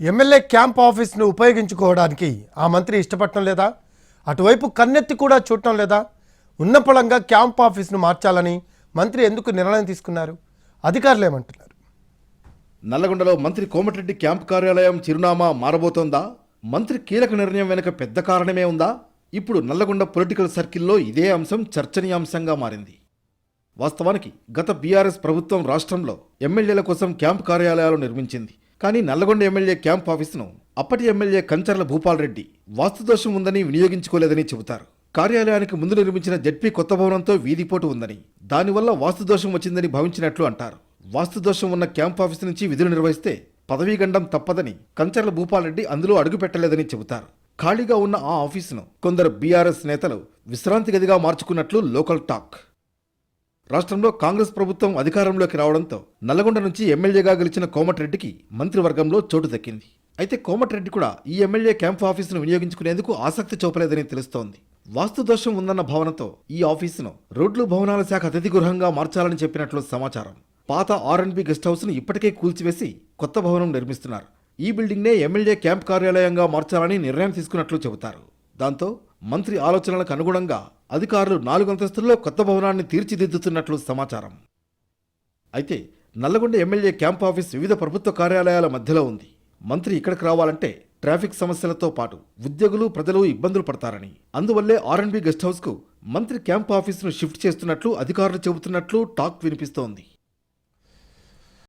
MLA camp ఆఫీస్ను ఉపయోగించుకోవడానికి ఆ మంత్రి ఇష్టపడటం లేదా? అటువైపు కన్నెత్తి కూడా చూడటం లేదా? ఉన్న పొలంగా క్యాంప్ ఆఫీస్ను మార్చాలని మంత్రి ఎందుకు నిర్ణయం తీసుకున్నారు? అధికారులు ఏమంటున్నారు? నల్లగొండలో మంత్రి కోమటిరెడ్డి క్యాంప్ కార్యాలయం చిరునామా మారబోతోందా? మంత్రి కీలక నిర్ణయం వెనుక పెద్ద కారణమే ఉందా? ఇప్పుడు నల్లగొండ పొలిటికల్ సర్కిల్లో ఇదే అంశం చర్చనీయాంశంగా మారింది. వాస్తవానికి గత బీఆర్ఎస్ ప్రభుత్వం రాష్ట్రంలో ఎమ్మెల్యేల కోసం క్యాంప్ కార్యాలయాలు నిర్మించింది. కానీ నల్లగొండ ఎమ్మెల్యే క్యాంప్ ఆఫీసును అప్పటి ఎమ్మెల్యే కంచర్ల భూపాల్ రెడ్డి వాస్తుదోషం ఉందని వినియోగించుకోలేదని చెబుతారు. కార్యాలయానికి ముందు నిర్మించిన జడ్పీ కొత్త భవనంతో వీధిపోటు ఉందని దానివల్ల వాస్తుదోషం వచ్చిందని భావించినట్లు అంటారు. వాస్తుదోషం ఉన్న క్యాంప్ ఆఫీసు నుంచి విధులు నిర్వహిస్తే పదవీగండం తప్పదని కంచర్ల భూపాలరెడ్డి అందులో అడుగు పెట్టలేదని చెబుతారు. ఖాళీగా ఉన్న ఆ ఆఫీసును కొందరు బీఆర్ఎస్ నేతలు విశ్రాంతి గదిగా మార్చుకున్నట్లు లోకల్ టాక్. రాష్ట్రంలో కాంగ్రెస్ ప్రభుత్వం అధికారంలోకి రావడంతో నల్లగొండ నుంచి ఎమ్మెల్యేగా గెలిచిన కోమటిరెడ్డికి మంత్రివర్గంలో చోటు దక్కింది. అయితే కోమటిరెడ్డి కూడా ఈ ఎమ్మెల్యే క్యాంప్ ఆఫీసును వినియోగించుకునేందుకు ఆసక్తి చూపలేదని తెలుస్తోంది. వాస్తు దోషం ఉందన్న భావనతో ఈ ఆఫీసును రోడ్లు భవనాల శాఖ అతిథి గృహంగా మార్చాలని చెప్పినట్లు సమాచారం. పాత ఆర్ అండ్ బి గెస్ట్ హౌస్ను ఇప్పటికే కూల్చివేసి కొత్త భవనం నిర్మిస్తున్నారు. ఈ బిల్డింగ్నే ఎమ్మెల్యే క్యాంప్ కార్యాలయంగా మార్చాలని నిర్ణయం తీసుకున్నట్లు చెబుతారు. దాంతో మంత్రి ఆలోచనలకు అనుగుణంగా అధికారులు నాలుగు అంతస్తుల్లో కొత్త భవనాన్ని తీర్చిదిద్దుతున్నట్లు సమాచారం. అయితే నల్లగొండ ఎమ్మెల్యే క్యాంప్ ఆఫీస్ వివిధ ప్రభుత్వ కార్యాలయాల మధ్యలో ఉంది. మంత్రి ఇక్కడికి రావాలంటే ట్రాఫిక్ సమస్యలతో పాటు ఉద్యోగులు ప్రజలు ఇబ్బందులు పడతారని. అందువల్లే ఆర్ఎన్బి గెస్ట్ హౌస్కు మంత్రి క్యాంప్ ఆఫీసును షిఫ్ట్ చేస్తున్నట్లు అధికారులు చెబుతున్నట్లు టాక్ వినిపిస్తోంది.